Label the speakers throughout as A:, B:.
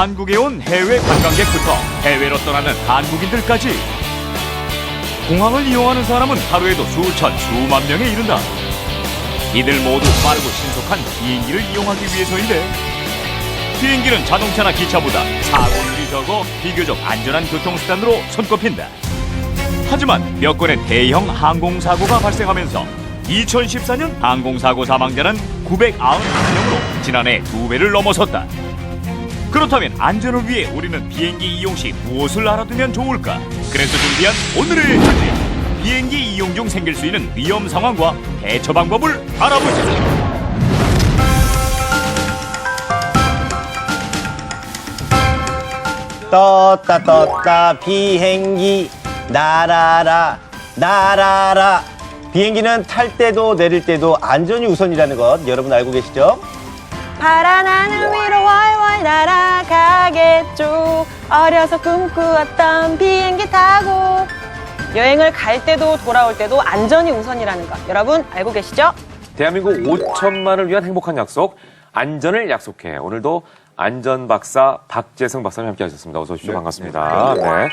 A: 한국에 온 해외 관광객부터 해외로 떠나는 한국인들까지 공항을 이용하는 사람은 하루에도 수천, 수만 명에 이른다. 이들 모두 빠르고 신속한 비행기를 이용하기 위해서인데 비행기는 자동차나 기차보다 사고율이 적어 비교적 안전한 교통수단으로 손꼽힌다. 하지만 몇 건의 대형 항공사고가 발생하면서 2014년 항공사고 사망자는 991명으로 지난해 두 배를 넘어섰다. 그렇다면 안전을 위해 우리는 비행기 이용 시 무엇을 알아두면 좋을까? 그래서 준비한 오늘의 주제. 비행기 이용 중 생길 수 있는 위험 상황과 대처 방법을 알아보시죠.
B: 떴다 떴다 비행기 날아라 날아라 비행기는 탈 때도 내릴 때도 안전이 우선이라는 것 여러분 알고 계시죠?
C: 파란 하늘 위로 월월 날아가겠죠 어려서 꿈꾸었던 비행기 타고 여행을 갈 때도 돌아올 때도 안전이 우선이라는 것 여러분 알고 계시죠?
D: 대한민국 5천만을 위한 행복한 약속, 안전을 약속해. 오늘도 안전 박사 박재성 박사님 함께 하셨습니다. 어서 오십시오. 반갑습니다. 네.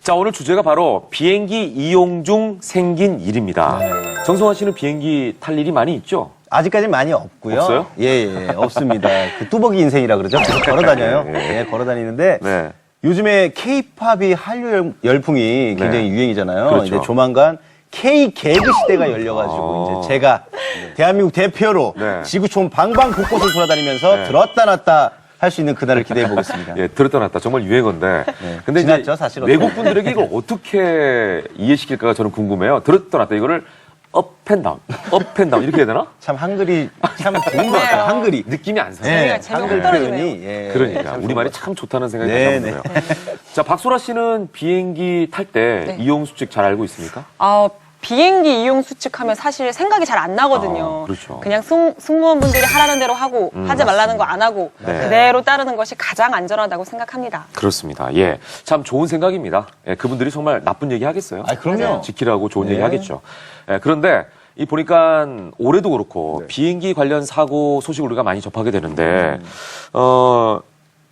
D: 자, 오늘 주제가 바로 비행기 이용 중 생긴 일입니다. 정성환 씨는 비행기 탈 일이 많이 있죠?
B: 아직까지 많이 없고요.
D: 없어요?
B: 예, 예, 없습니다. 그 뚜벅이 인생이라 그러죠. 계속 걸어 다녀요.
D: 네.
B: 예, 걸어 다니는데
D: 네.
B: 요즘에 케이팝이 한류 열- 열풍이 굉장히
D: 네.
B: 유행이잖아요.
D: 그렇죠.
B: 이제 조만간 K 개그 시대가 열려가지고
D: 어.
B: 이제 제가 대한민국 대표로
D: 네.
B: 지구촌 방방 곳곳을 돌아다니면서
D: 네.
B: 들었다 놨다 할 수 있는 그날을 기대해 보겠습니다.
D: 예, 들었다 놨다. 정말 유행어인데.
B: 네.
D: 근데 이제
B: 지났죠, 사실 어떻게.
D: 외국 분들에게 이걸 어떻게 이해시킬까가 저는 궁금해요. 들었다 놨다. 이거를 업앤다운, 업앤다운 이렇게 해야 되나?
B: 참 한글이 참 좋은 것 같아요. 한글이.
D: 느낌이 안 사요.
B: 네,
C: 재미가
B: 한글
C: 떨어지네요.
B: 표현이 예,
D: 그러니까
B: 참
D: 우리 말이
B: 좋은
D: 것참 좋다는 생각이
B: 네,
D: 들어요. 자, 박소라 씨는 비행기 탈 때
C: 네.
D: 이용 수칙 잘 알고 있습니까?
C: 아, 비행기 이용 수칙하면 사실 생각이 잘 안 나거든요.
D: 아, 그렇죠.
C: 냥 승, 승무원분들이 하라는 대로 하고 하지 말라는 거 안 하고
D: 네.
C: 그대로 따르는 것이 가장 안전하다고 생각합니다.
D: 그렇습니다. 예. 참 좋은 생각입니다. 예, 그분들이 정말 나쁜 얘기 하겠어요?
B: 아, 그럼요.
D: 지키라고 좋은
B: 네.
D: 얘기 하겠죠. 예, 그런데 이 보니까 올해도 그렇고 비행기 관련 사고 소식을 우리가 많이 접하게 되는데 어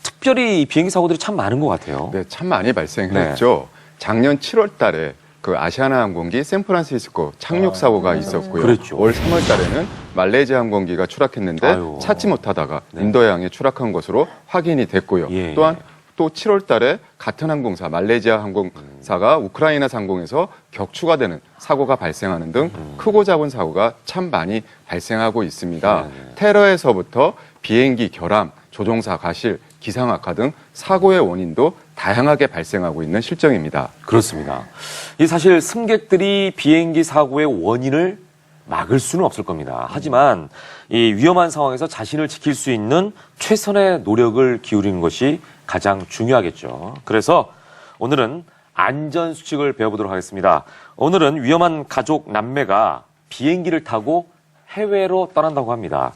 D: 특별히 이 비행기 사고들이 참 많은 것 같아요.
E: 네, 참 많이 발생했죠. 작년 7월 달에 그 아시아나 항공기 샌프란시스코 착륙 사고가 있었고요.
D: 그랬죠.
E: 올 3월 달에는 말레이시아 항공기가 추락했는데
D: 아유.
E: 찾지 못하다가 인도양에 추락한 것으로 확인이 됐고요.
D: 예.
E: 또한 또 7월 달에 같은 항공사 말레이시아 항공사가 우크라이나 상공에서 격추가 되는 사고가 발생하는 등 크고 작은 사고가 참 많이 발생하고 있습니다. 테러에서부터 비행기 결함, 조종사 가실, 기상 악화 등 사고의 원인도 다양하게 발생하고 있는 실정입니다.
D: 그렇습니다. 이 사실 승객들이 비행기 사고의 원인을 막을 수는 없을 겁니다. 하지만 이 위험한 상황에서 자신을 지킬 수 있는 최선의 노력을 기울이는 것이 가장 중요하겠죠. 그래서 오늘은 안전 수칙을 배워보도록 하겠습니다. 오늘은 위험한 가족 남매가 비행기를 타고 해외로 떠난다고 합니다.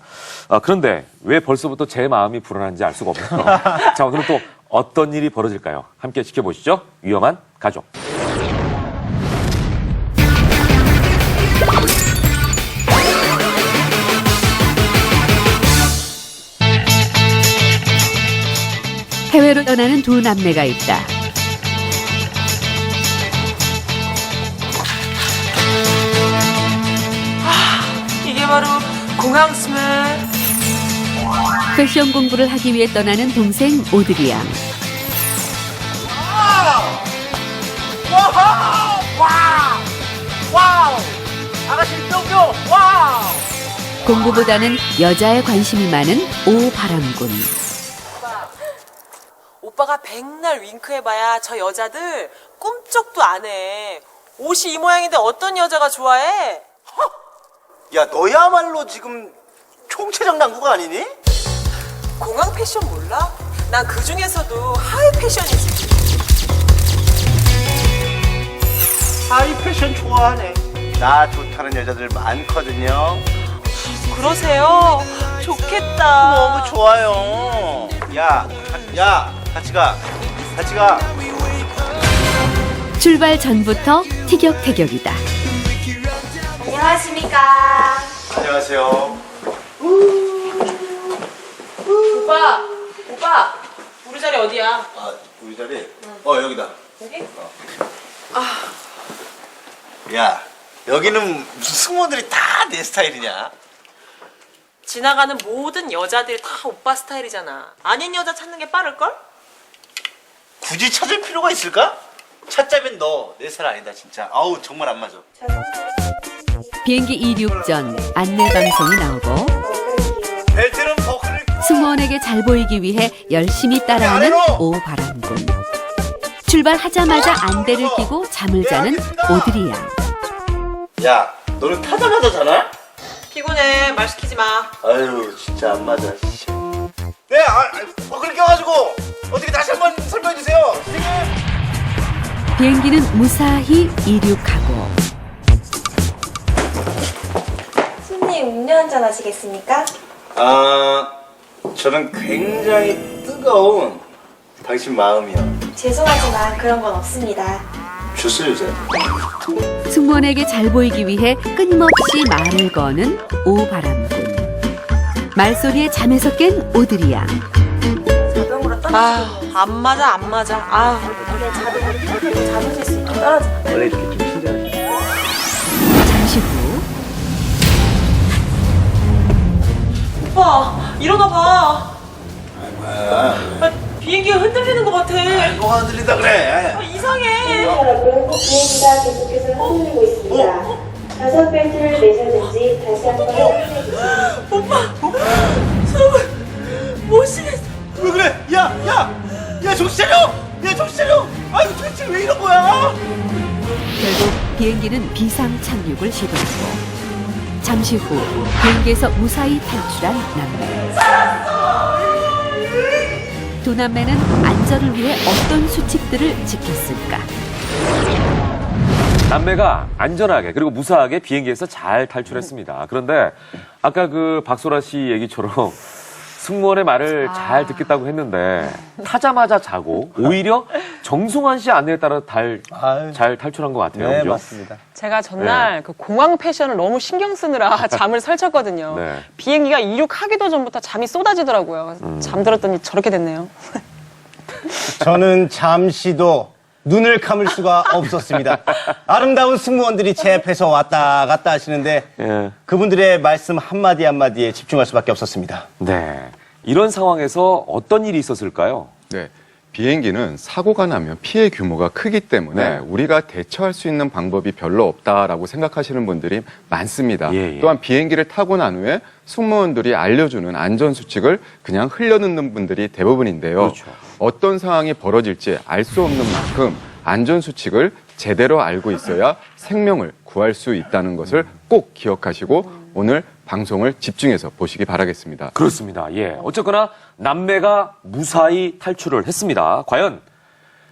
D: 아, 그런데 왜 벌써부터 제 마음이 불안한지 알 수가 없네요. 자, 오늘은 또 어떤 일이 벌어질까요? 함께 지켜보시죠. 위험한 가족.
F: 해외로 떠나는 두 남매가 있다.
G: 이게 바로 공항 스멜.
F: 패션 공부를 하기 위해 떠나는 동생 오드리 양. 공부보다는 여자에 관심이 많은 오바람군.
G: 오빠가 백날 윙크해봐야 저 여자들 꿈쩍도 안 해. 옷이 이 모양인데 어떤 여자가 좋아해?
B: 야, 너야말로 지금 총체적 난구가 아니니?
G: 공항 패션 몰라? 난 그 중에서도 하이 패션이지.
B: 하이 패션 좋아하네. 나 좋다는 여자들 많거든요.
G: 그러세요? 좋겠다.
B: 너무 좋아요. 야, 가- 야, 같이 가. 같이 가.
F: 출발 전부터 티격태격이다.
C: 안녕하십니까.
B: 안녕하세요.
G: 오빠, 오빠, 우리 자리 어디야?
B: 아, 우리 자리? 어, 여기다.
G: 여기?
B: 야, 여기는 무슨 승무원들이 다 내 스타일이냐?
G: 지나가는 모든 여자들이 다 오빠 스타일이잖아. 아닌 여자 찾는 게 빠를걸?
B: 굳이 찾을 필요가 있을까? 찾자면 너내 스타일 아니다 진짜. 아우 정말 안 맞아.
F: 비행기 이륙 전 안내 방송이 나오고 승무원에게 잘 보이기 위해 열심히 따라하는 오바람군. 출발하자마자 안대를 끼고 잠을 자는 오드리 양.
B: 야, 너는 타자마자 자나?
G: 피곤해. 말 시키지 마.
B: 아유, 진짜 안 맞아. 씨. 네, 아, 아, 버클 껴가지고 어떻게 다시 한번 설명해 주세요, 선생님.
F: 비행기는 무사히 이륙하고
H: 손님 음료 한잔 하시겠습니까?
B: 아, 저는 굉장히 뜨거운 당신 마음이요.
H: 죄송하지만 그런 건 없습니다.
B: 주스 주세요.
F: 승무원에게 잘 보이기 위해 끊임없이 말을 거는 오바람군. 말소리에 잠에서 깬 오드리 양.
H: 자동으로 떨어지고
G: 아, 안 맞아, 안 맞아. 아,
H: 이게 자동으로 펴고 잡으실 수 있도록 떨어져.
B: 원래 이렇게 좀
G: 오빠, 일어나 봐. 아, 비행기가 흔들리는 것 같아.
B: 뭐가 흔들린다 그래.
G: 아, 이상해.
H: 여러분, 비행기가 계속해서 흔들리고 있습니다. 좌석 벨트를 매셨는지 다시 한번 확인해 주세요.
G: 숨을 못 쉬겠어.
B: 왜 그래? 야, 야, 야 정신 차려. 야 정신 차려. 아유 도대체 왜 이런 거야?
F: 결국 비행기는 비상 착륙을 시도하고 잠시 후 비행기에서 무사히 탈출한 남매. 두 남매는 안전을 위해 어떤 수칙들을 지켰을까?
D: 남매가 안전하게 그리고 무사하게 비행기에서 잘 탈출했습니다. 그런데 아까 그 박소라 씨 얘기처럼 승무원의 말을 잘 듣겠다고 했는데 타자마자 자고 오히려 정승환 씨 안내에 따라 달,
B: 아유.
D: 잘 탈출한 것 같아요.
B: 네
D: 그죠?
B: 맞습니다.
C: 제가 전날 그 공항 패션을 너무 신경 쓰느라 잠을 설쳤거든요.
D: 네.
C: 비행기가 이륙하기도 전부터 잠이 쏟아지더라고요. 그래서 잠들었더니 저렇게 됐네요.
B: 저는 잠시도 눈을 감을 수가 없었습니다. 아름다운 승무원들이 제 앞에서 왔다 갔다 하시는데
D: 예.
B: 그분들의 말씀 한마디 한마디에 집중할 수밖에 없었습니다.
D: 네. 이런 상황에서 어떤 일이 있었을까요?
E: 네. 비행기는 사고가 나면 피해 규모가 크기 때문에
D: 네.
E: 우리가 대처할 수 있는 방법이 별로 없다라고 생각하시는 분들이 많습니다.
D: 예, 예.
E: 또한 비행기를 타고 난 후에 승무원들이 알려주는 안전 수칙을 그냥 흘려듣는 분들이 대부분인데요.
D: 그렇죠.
E: 어떤 상황이 벌어질지 알 수 없는 만큼 안전 수칙을 제대로 알고 있어야 생명을 구할 수 있다는 것을 꼭 기억하시고 오늘 방송을 집중해서 보시기 바라겠습니다.
D: 그렇습니다. 예. 어쨌거나 남매가 무사히 탈출을 했습니다. 과연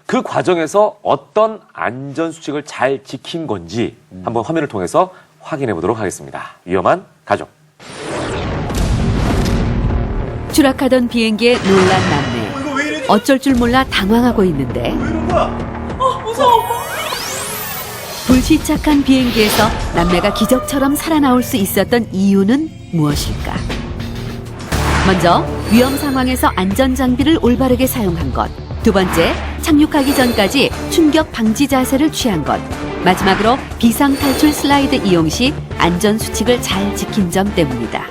D: 그 과정에서 어떤 안전 수칙을 잘 지킨 건지 한번 화면을 통해서 확인해 보도록 하겠습니다. 위험한 가족.
F: 추락하던 비행기에 놀란 남매. 어쩔 줄 몰라 당황하고 있는데 불시착한 비행기에서 남매가 기적처럼 살아나올 수 있었던 이유는 무엇일까? 먼저 위험 상황에서 안전 장비를 올바르게 사용한 것. 두 번째, 착륙하기 전까지 충격 방지 자세를 취한 것. 마지막으로 비상 탈출 슬라이드 이용 시 안전 수칙을 잘 지킨 점 때문이다.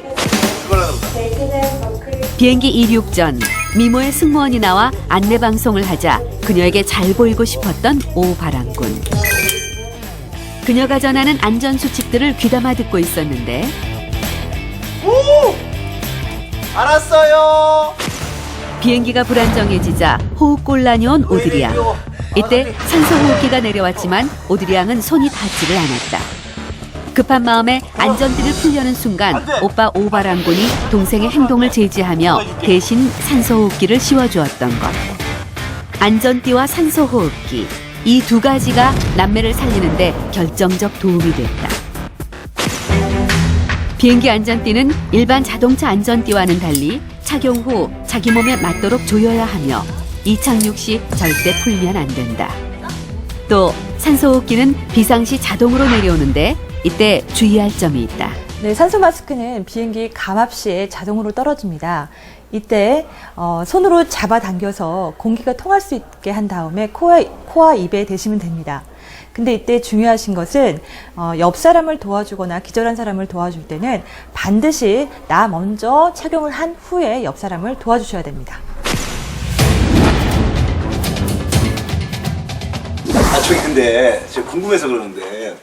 F: 비행기 이륙 전 미모의 승무원이 나와 안내 방송을 하자 그녀에게 잘 보이고 싶었던 오바람군. 그녀가 전하는 안전 수칙들을 귀담아 듣고 있었는데
B: 알았어요.
F: 비행기가 불안정해지자 호흡곤란이 온 오드리양. 이때 산소 호흡기가 내려왔지만 오드리양은 손이 닿지를 않았다. 급한 마음에 안전띠를 풀려는 순간 오빠 오바랑군이 동생의 행동을 제지하며 대신 산소 호흡기를 씌워주었던 것. 안전띠와 산소 호흡기 이 두 가지가 남매를 살리는데 결정적 도움이 됐다. 비행기 안전띠는 일반 자동차 안전띠와는 달리 착용 후 자기 몸에 맞도록 조여야 하며 이착륙 시 절대 풀면 안 된다. 또 산소호흡기는 비상시 자동으로 내려오는데 이때 주의할 점이 있다.
I: 네, 산소 마스크는 비행기 감압 시에 자동으로 떨어집니다. 이때 어, 손으로 잡아당겨서 공기가 통할 수 있게 한 다음에 코와, 코와 입에 대시면 됩니다. 근데 이때 중요하신 것은 어, 옆 사람을 도와주거나 기절한 사람을 도와줄 때는 반드시 나 먼저 착용을 한 후에 옆 사람을 도와주셔야 됩니다.
B: 아, 저기 근데 제가 궁금해서 그러는데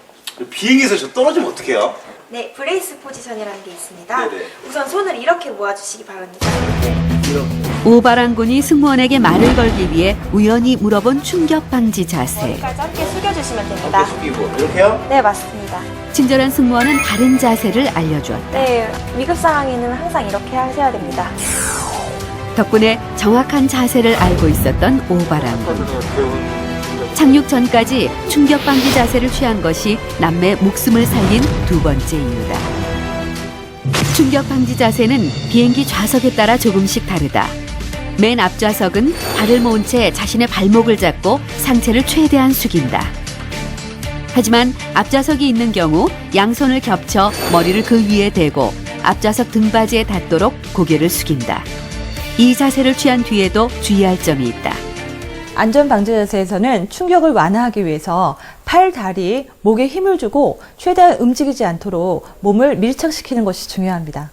B: 비행기에서 저 떨어지면 어떡해요?
J: 네, 브레이스 포지션이라는 게 있습니다.
B: 네네.
J: 우선 손을 이렇게 모아주시기 바랍니다.
F: 오바랑군이 승무원에게 말을 걸기 위해 우연히 물어본 충격 방지 자세.
J: 머리까지 함께 숙여주시면 됩니다.
B: 숙이고 이렇게요?
J: 네, 맞습니다.
F: 친절한 승무원은 다른 자세를 알려주었다.
J: 네, 위급 상황에는 항상 이렇게 하셔야 됩니다.
F: 덕분에 정확한 자세를 알고 있었던 오바랑군. 착륙 전까지 충격 방지 자세를 취한 것이 남매 목숨을 살린 두 번째 이유다. 충격 방지 자세는 비행기 좌석에 따라 조금씩 다르다. 맨 앞좌석은 발을 모은 채 자신의 발목을 잡고 상체를 최대한 숙인다. 하지만 앞좌석이 있는 경우 양손을 겹쳐 머리를 그 위에 대고 앞좌석 등받이에 닿도록 고개를 숙인다. 이 자세를 취한 뒤에도 주의할 점이 있다.
I: 안전 방지 자세에서는 충격을 완화하기 위해서 팔, 다리, 목에 힘을 주고 최대한 움직이지 않도록 몸을 밀착시키는 것이 중요합니다.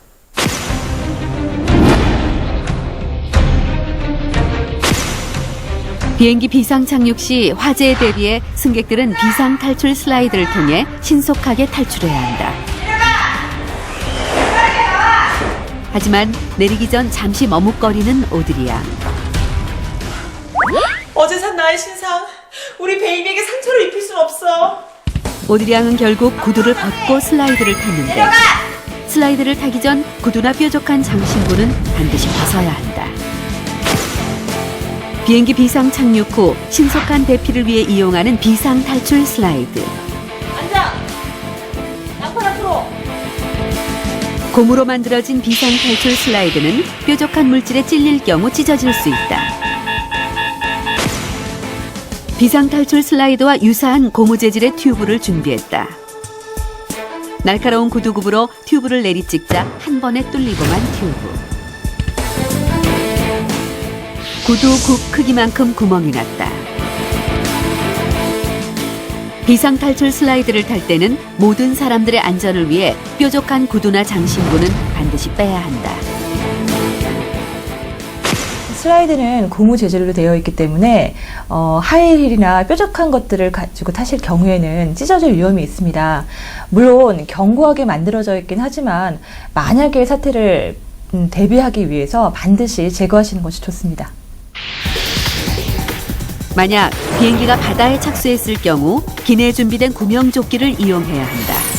F: 비행기 비상 착륙 시 화재에 대비해 승객들은 비상 탈출 슬라이드를 통해 신속하게 탈출해야 한다. 하지만 내리기 전 잠시 머뭇거리는 오드리야.
G: 나의 신상. 우리 베이비에게 상처를 입힐 순 없어.
F: 오드리 양은 결국 구두를 벗고 슬라이드를 탔는데 슬라이드를 타기 전 구두나 뾰족한 장신구는 반드시 벗어야 한다. 비행기 비상 착륙 후 신속한 대피를 위해 이용하는 비상 탈출 슬라이드.
G: 앉아. 양팔 앞으로.
F: 고무로 만들어진 비상 탈출 슬라이드는 뾰족한 물질에 찔릴 경우 찢어질 수 있다. 비상 탈출 슬라이드와 유사한 고무 재질의 튜브를 준비했다. 날카로운 구두굽으로 튜브를 내리찍자 한 번에 뚫리고만 튜브. 구두굽 크기만큼 구멍이 났다. 비상 탈출 슬라이드를 탈 때는 모든 사람들의 안전을 위해 뾰족한 구두나 장신구는 반드시 빼야 한다.
I: 슬라이드는 고무 재질로 되어 있기 때문에 어, 하이힐이나 뾰족한 것들을 가지고 타실 경우에는 찢어질 위험이 있습니다. 물론 견고하게 만들어져 있긴 하지만 만약의 사태를 음, 대비하기 위해서 반드시 제거하시는 것이 좋습니다.
F: 만약 비행기가 바다에 착수했을 경우 기내에 준비된 구명조끼를 이용해야 한다.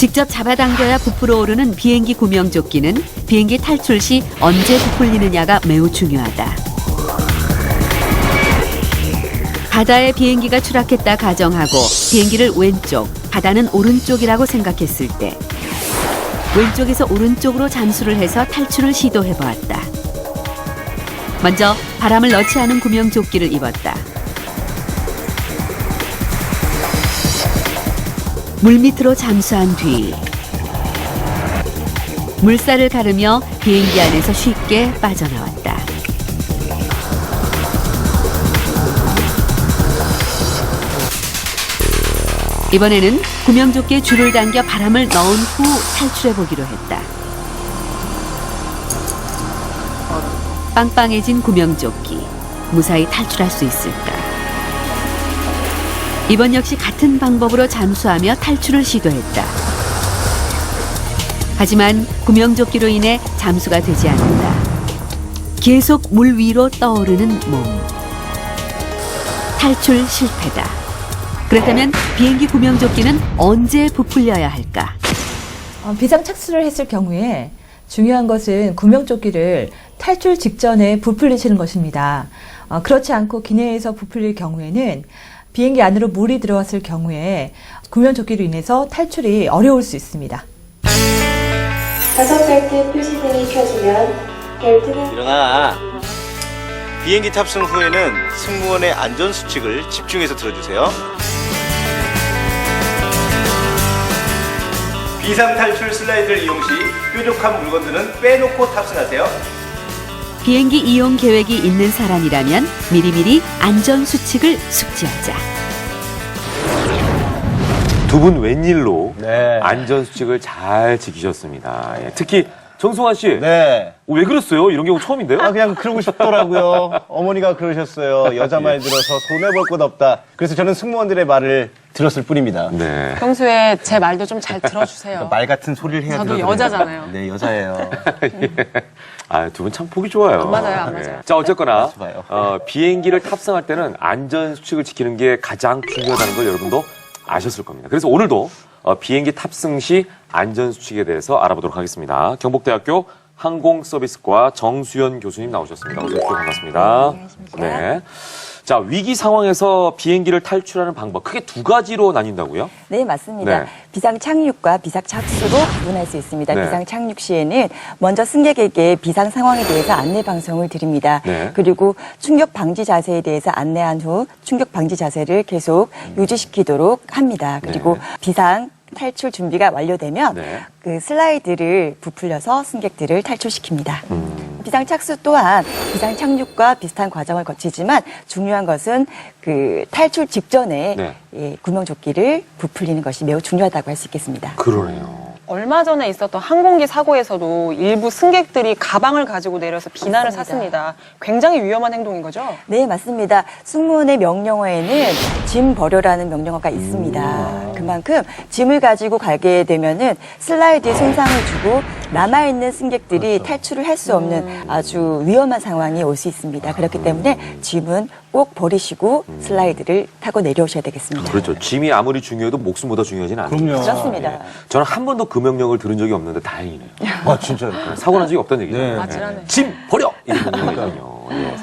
F: 직접 잡아당겨야 부풀어 오르는 비행기 구명조끼는 비행기 탈출 시 언제 부풀리느냐가 매우 중요하다. 바다에 비행기가 추락했다 가정하고 비행기를 왼쪽, 바다는 오른쪽이라고 생각했을 때 왼쪽에서 오른쪽으로 잠수를 해서 탈출을 시도해 보았다. 먼저 바람을 넣지 않은 구명조끼를 입었다. 물 밑으로 잠수한 뒤 물살을 가르며 비행기 안에서 쉽게 빠져나왔다. 이번에는 구명조끼에 줄을 당겨 바람을 넣은 후 탈출해 보기로 했다. 빵빵해진 구명조끼. 무사히 탈출할 수 있을까? 이번 역시 같은 방법으로 잠수하며 탈출을 시도했다. 하지만 구명조끼로 인해 잠수가 되지 않는다. 계속 물 위로 떠오르는 몸. 탈출 실패다. 그렇다면 비행기 구명조끼는 언제 부풀려야 할까?
I: 어, 비상 착수를 했을 경우에 중요한 것은 구명조끼를 탈출 직전에 부풀리시는 것입니다. 어, 그렇지 않고 기내에서 부풀릴 경우에는 비행기 안으로 물이 들어왔을 경우에 구명조끼로 인해서 탈출이 어려울 수 있습니다.
H: 좌석 벨트 표시등이 켜지면 벨트는
B: 일어나. 비행기 탑승 후에는 승무원의 안전 수칙을 집중해서 들어주세요. 비상 탈출 슬라이드를 이용 시 뾰족한 물건들은 빼놓고 탑승하세요.
F: 비행기 이용 계획이 있는 사람이라면 미리미리 안전 수칙을 숙지하자.
D: 두 분 웬일로
B: 네.
D: 안전 수칙을 잘 지키셨습니다. 예, 특히 정승환 씨,
B: 네.
D: 어, 왜 그랬어요? 이런 경우 처음인데요?
B: 아, 그냥 그러고 싶더라고요. 어머니가 그러셨어요. 여자 말 들어서 손해 볼 것 없다. 그래서 저는 승무원들의 말을 들었을 뿐입니다.
D: 네.
C: 평소에 제 말도 좀 잘 들어주세요.
B: 말 같은 소리를 해야
C: 저도
B: 들어요.
C: 여자잖아요.
B: 네, 여자예요.
D: 아, 두 분 참 보기 좋아요.
C: 안 맞아요, 안
D: 예.
C: 맞아요.
D: 자, 어쨌거나,
B: 좋아요.
D: 어, 비행기를 탑승할 때는 안전 수칙을 지키는 게 가장 중요하다는 걸 여러분도 아셨을 겁니다. 그래서 오늘도 어, 비행기 탑승 시 안전 수칙에 대해서 알아보도록 하겠습니다. 경북대학교 항공서비스과 정수연 교수님 나오셨습니다. 어서 오십시오. 반갑습니다. 네. 자, 위기 상황에서 비행기를 탈출하는 방법 크게 두 가지로 나뉜다고요?
K: 네, 맞습니다.
D: 네.
K: 비상 착륙과 비상 착수로 구분할 수 있습니다.
D: 네.
K: 비상 착륙 시에는 먼저 승객에게 비상 상황에 대해서 안내 방송을 드립니다.
D: 네.
K: 그리고 충격 방지 자세에 대해서 안내한 후 충격 방지 자세를 계속 유지시키도록 합니다. 그리고
D: 네.
K: 비상 탈출 준비가 완료되면
D: 네.
K: 그 슬라이드를 부풀려서 승객들을 탈출시킵니다.
D: 음.
K: 비상 착수 또한 비상 착륙과 비슷한 과정을 거치지만 중요한 것은 그 탈출 직전에
D: 네.
K: 예, 구명조끼를 부풀리는 것이 매우 중요하다고 할 수 있겠습니다.
D: 그러네요.
C: 얼마 전에 있었던 항공기 사고에서도 일부 승객들이 가방을 가지고 내려서 비난을. 샀습니다. 굉장히 위험한 행동인 거죠?
K: 네, 맞습니다. 승무원의 명령어에는 짐 버려라는 명령어가 있습니다. 그만큼 짐을 가지고 가게 되면은 슬라이드에 손상을 주고 남아있는 승객들이 탈출을 할 수 없는 아주 위험한 상황이 올 수 있습니다. 그렇기 때문에 짐은 꼭 버리시고 슬라이드를 타고 내려오셔야 되겠습니다.
D: 그렇죠. 짐이 아무리 중요해도 목숨보다 중요하진 않죠.
B: 그럼요.
K: 그렇습니다.
D: 예. 저는 한 번도 그 명령을 들은 적이 없는데 다행이네요.
B: 아, 진짜요?
D: 사고 난 적이 없다는 얘기죠.
B: 네.
C: 아찔하네.
D: 짐 버려! 이런 명령이거든요. 예.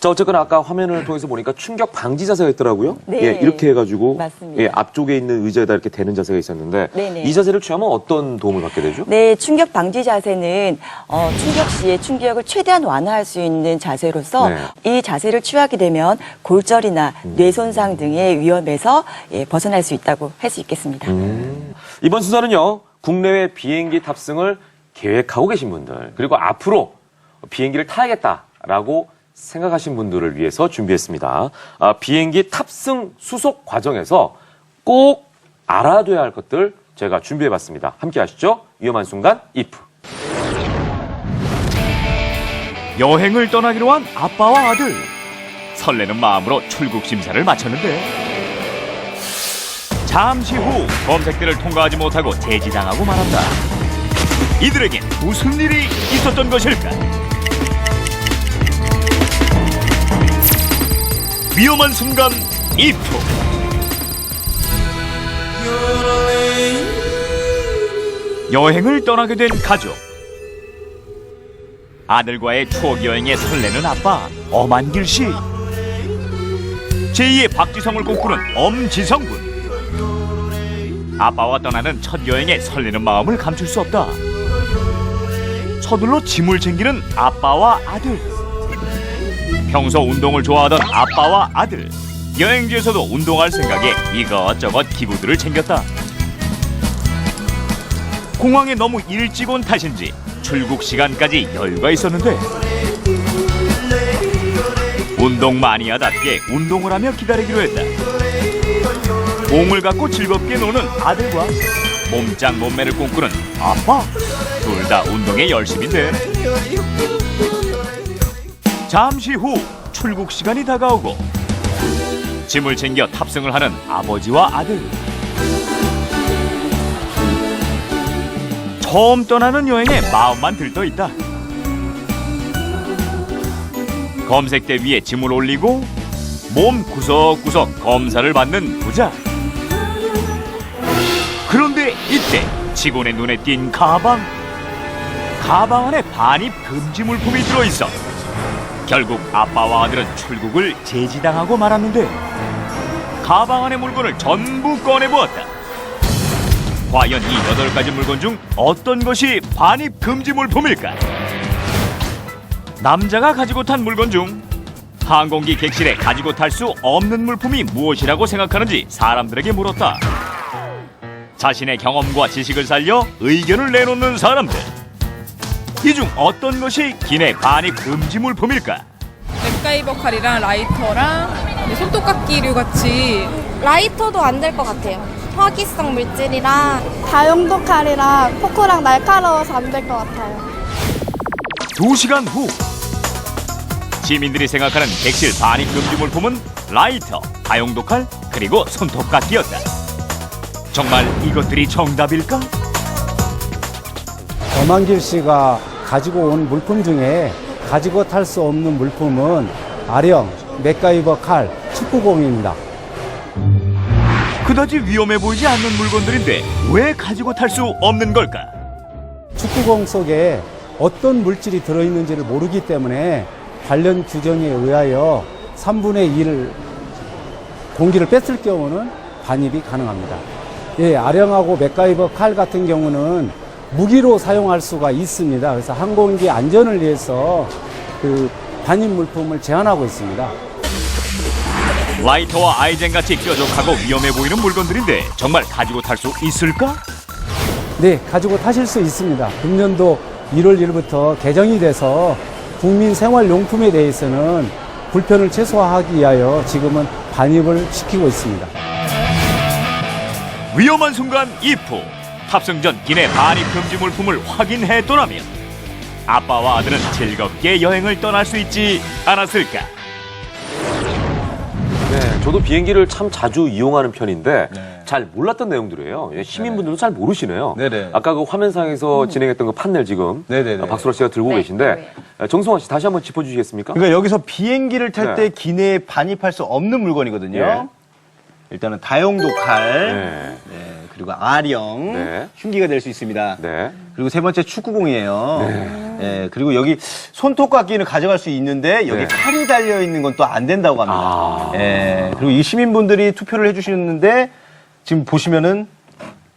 D: 자, 어쨌거나 아까 화면을 통해서 보니까 충격 방지 자세가 있더라고요.
K: 네.
D: 예, 이렇게 해가지고
K: 맞습니다.
D: 예, 앞쪽에 있는 의자에다 이렇게 대는 자세가 있었는데
K: 네네.
D: 이 자세를 취하면 어떤 도움을 받게 되죠?
K: 네, 충격 방지 자세는 어, 충격 시에 충격을 최대한 완화할 수 있는 자세로서
D: 네.
K: 이 자세를 취하게 되면 골절이나 뇌 손상 등의 위험에서 예, 벗어날 수 있다고 할 수 있겠습니다.
D: 음. 이번 순서는요, 국내외 비행기 탑승을 계획하고 계신 분들, 그리고 앞으로 비행기를 타야겠다라고 생각하신 분들을 위해서 준비했습니다. 아, 비행기 탑승 수속 과정에서 꼭 알아둬야 할 것들 제가 준비해 봤습니다. 함께 하시죠. 위험한 순간, 이프.
A: 여행을 떠나기로 한 아빠와 아들. 설레는 마음으로 출국 심사를 마쳤는데 잠시 후 검색대를 통과하지 못하고 제지당하고 말았다. 이들에겐 무슨 일이 있었던 것일까? 위험한 순간 이프. 여행을 떠나게 된 가족. 아들과의 추억 여행에 설레는 아빠 엄한길 씨. 제2의 박지성을 꿈꾸는 엄지성 군. 아빠와 떠나는 첫 여행에 설레는 마음을 감출 수 없다. 서둘러 짐을 챙기는 아빠와 아들. 평소 운동을 좋아하던 아빠와 아들. 여행지에서도 운동할 생각에 이것저것 기구들을 챙겼다. 공항에 너무 일찍 온 탓인지 출국 시간까지 여유가 있었는데 운동 마니아답게 운동을 하며 기다리기로 했다. 공을 갖고 즐겁게 노는 아들과 몸짱 몸매를 꿈꾸는 아빠 둘 다 운동에 열심인데 잠시 후 출국 시간이 다가오고 짐을 챙겨 탑승을 하는 아버지와 아들 처음 떠나는 여행에 마음만 들떠 있다. 검색대 위에 짐을 올리고 몸 구석구석 검사를 받는 부자. 그런데 이때 직원의 눈에 띈 가방. 가방 안에 반입 금지 물품이 들어있어. 결국 아빠와 아들은 출국을 제지당하고 말았는데 가방 안의 물건을 전부 꺼내보았다. 과연 이 여덟 가지 물건 중 어떤 것이 반입 금지 물품일까? 남자가 가지고 탄 물건 중 항공기 객실에 가지고 탈 수 없는 물품이 무엇이라고 생각하는지 사람들에게 물었다. 자신의 경험과 지식을 살려 의견을 내놓는 사람들. 이 중 어떤 것이 기내 반입 금지 물품일까?
L: 맥가이버 칼이랑 라이터랑 손톱깎이류 같이
J: 라이터도 안 될 것 같아요. 화기성 물질이랑 다용도 칼이랑 포크랑 날카로워서 안 될 것 같아요.
A: 두 시간 후 시민들이 생각하는 객실 반입 금지 물품은 라이터, 다용도 칼, 그리고 손톱깎이였다. 정말 이것들이 정답일까?
M: 엄한길 씨가 가지고 온 물품 중에 가지고 탈 수 없는 물품은 아령, 맥가이버 칼, 축구공입니다.
A: 그다지 위험해 보이지 않는 물건들인데 왜 가지고 탈 수 없는 걸까?
M: 축구공 속에 어떤 물질이 들어있는지를 모르기 때문에 관련 규정에 의하여 3분의 1 공기를 뺐을 경우는 반입이 가능합니다. 예, 아령하고 맥가이버 칼 같은 경우는 무기로 사용할 수가 있습니다. 그래서 항공기 안전을 위해서 그 반입 물품을 제한하고 있습니다.
A: 라이터와 아이젠 같이 뾰족하고 위험해 보이는 물건들인데 정말 가지고 탈 수 있을까?
M: 네, 가지고 타실 수 있습니다. 금년도 1월 1일부터 개정이 돼서 국민 생활용품에 대해서는 불편을 최소화하기 위하여 지금은 반입을 시키고 있습니다.
A: 위험한 순간 이프 탑승 전 기내 반입 금지 물품을 확인했더라면 아빠와 아들은 즐겁게 여행을 떠날 수 있지 않았을까?
D: 네, 저도 비행기를 참 자주 이용하는 편인데
B: 네.
D: 잘 몰랐던 내용들이에요. 예, 시민분들도 잘 모르시네요.
B: 네네.
D: 아까 그 화면상에서 진행했던 그 판넬 지금
B: 네네네.
D: 아, 박수라 씨가 들고 계신데 아, 정성환 씨 다시 한번 짚어주시겠습니까?
B: 그러니까 여기서 비행기를 탈 때
D: 네.
B: 기내에 반입할 수 없는 물건이거든요.
D: 예.
B: 일단은 다용도 칼,
D: 네.
B: 네, 그리고 아령,
D: 네.
B: 흉기가 될 수 있습니다.
D: 네.
B: 그리고 세 번째 축구공이에요. 네, 그리고 여기 손톱깎이는 가져갈 수 있는데 여기
D: 네.
B: 칼이 달려 있는 건 또 안 된다고 합니다.
D: 아.
B: 예, 그리고 이 시민분들이 투표를 해주시는데 지금 보시면은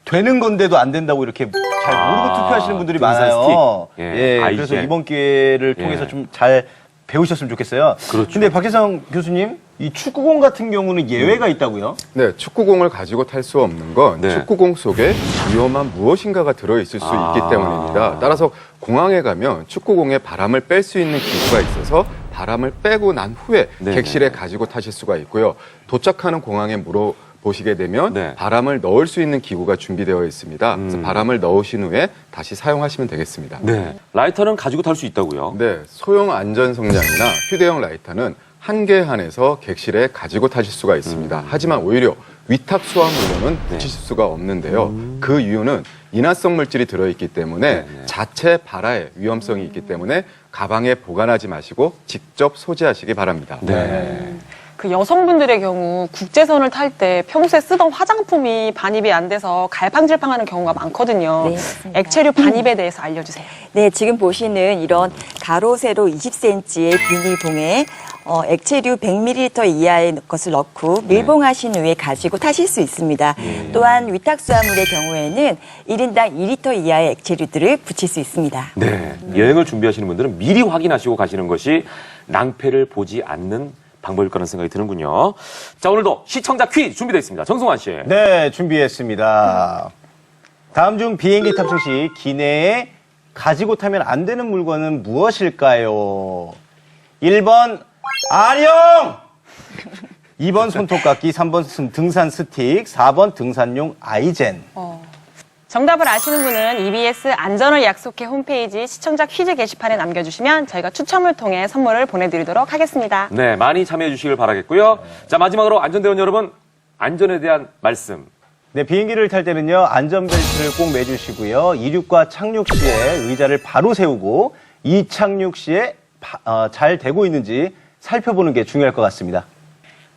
B: 되는 건데도 안 된다고 이렇게 잘 모르고
D: 아,
B: 투표하시는 분들이 많아요.
D: 스틱. 예,
B: 예,
D: 아이젠.
B: 그래서 이번 기회를
D: 예.
B: 통해서 좀잘 배우셨으면 좋겠어요.
D: 그렇죠.
B: 근데 박혜성 교수님, 이 축구공 같은 경우는 예외가 있다고요?
E: 네, 축구공을 가지고 탈 수 없는 건
D: 네.
E: 축구공 속에 위험한 무엇인가가 들어있을 수
D: 아.
E: 있기 때문입니다. 따라서 공항에 가면 축구공에 바람을 뺄 수 있는 기구가 있어서 바람을 빼고 난 후에
D: 네네.
E: 객실에 가지고 타실 수가 있고요. 도착하는 공항에 물어 보시게 되면
D: 네.
E: 바람을 넣을 수 있는 기구가 준비되어 있습니다. 그래서
D: 음.
E: 바람을 넣으신 후에 다시 사용하시면 되겠습니다.
D: 네. 라이터는 가지고 탈 수 있다고요?
E: 네, 소형 안전 성장이나 휴대용 라이터는 한계에 한해서 객실에 가지고 타실 수가 있습니다. 하지만 오히려 위탁 수화 물건은 붙이실 수가 없는데요. 그 이유는 인화성 물질이 들어있기 때문에
D: 네네.
E: 자체 발화의 위험성이 있기 때문에 가방에 보관하지 마시고 직접 소지하시기 바랍니다.
D: 네.
C: 그 여성분들의 경우 국제선을 탈 때 평소에 쓰던 화장품이 반입이 안 돼서 갈팡질팡하는 경우가 많거든요.
K: 네, 맞습니다.
C: 액체류 반입에 대해서 알려주세요.
K: 네, 지금 보시는 이런 가로 세로 20cm의 비닐봉에 어, 액체류 100ml 이하의 것을 넣고 밀봉하신 후에 가지고 타실 수 있습니다. 또한 위탁수화물의 경우에는 1인당 2리터 이하의 액체류들을 붙일 수 있습니다.
D: 네. 여행을 준비하시는 분들은 미리 확인하시고 가시는 것이 낭패를 보지 않는 방법일 거라는 생각이 드는군요. 자, 오늘도 시청자 퀴즈 준비되어 있습니다. 정성환 씨.
B: 네, 준비했습니다. 다음 중 비행기 탑승 시 기내에 가지고 타면 안 되는 물건은 무엇일까요? 1번 아령 2번 손톱깎이 3번 스- 등산 스틱 4번 등산용 아이젠
C: 정답을 아시는 분은 EBS 안전을 약속해 홈페이지 시청자 퀴즈 게시판에 남겨주시면 저희가 추첨을 통해 선물을 보내드리도록 하겠습니다.
D: 네, 많이 참여해 주시길 바라겠고요. 자, 마지막으로 안전대원 여러분, 안전에 대한 말씀.
B: 네, 비행기를 탈 때는요, 안전벨트를 꼭 매주시고요. 이륙과 착륙 시에 의자를 바로 세우고, 이착륙 시에 바- 어, 잘 되고 있는지 살펴보는 게 중요할 것 같습니다.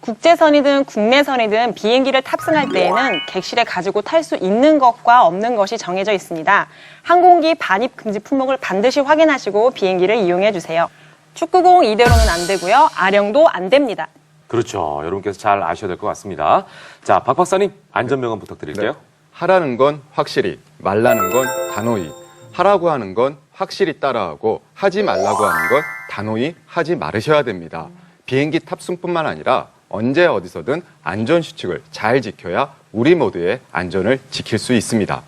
C: 국제선이든 국내선이든 비행기를 탑승할 때에는 객실에 가지고 탈 수 있는 것과 없는 것이 정해져 있습니다. 항공기 반입 금지 품목을 반드시 확인하시고 비행기를 이용해 주세요. 축구공 이대로는 안 되고요. 아령도 안 됩니다.
D: 그렇죠. 여러분께서 잘 아셔야 될 것 같습니다. 자, 박 박사님, 안전명언 부탁드릴게요.
E: 네. 하라는 건 확실히, 말라는 건 단호히, 하라고 하는 건 확실히 따라하고, 하지 말라고 하는 건 단호히 하지 말으셔야 됩니다. 비행기 탑승뿐만 아니라 언제 어디서든 안전 수칙을 잘 지켜야 우리 모두의 안전을 지킬 수 있습니다.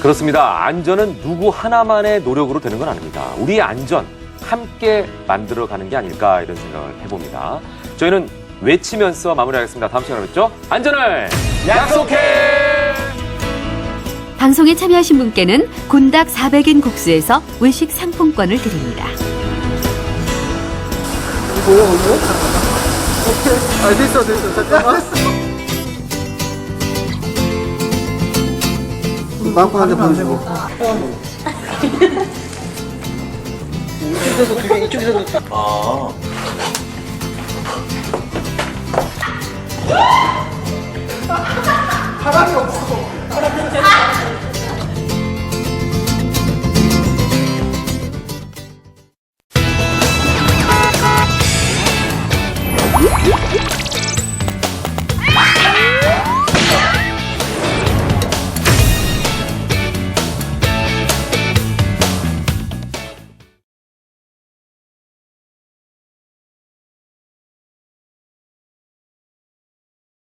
D: 그렇습니다. 안전은 누구 하나만의 노력으로 되는 건 아닙니다. 우리의 안전 함께 만들어 가는 게 아닐까 이런 생각을 해봅니다. 저희는 외치면서 마무리하겠습니다. 다음 시간에 뵙죠. 안전을 약속해!
F: 방송에 참여하신 분께는 곤닭 400인 국수에서 외식 상품권을 드립니다.
B: 아
F: 됐어 됐어. 잠깐만 마음껏한테 보내주고. 뭐. 어. 이쪽에서도 두개 이쪽에서도 아. 아. 바람이 없어. 바람이 없어.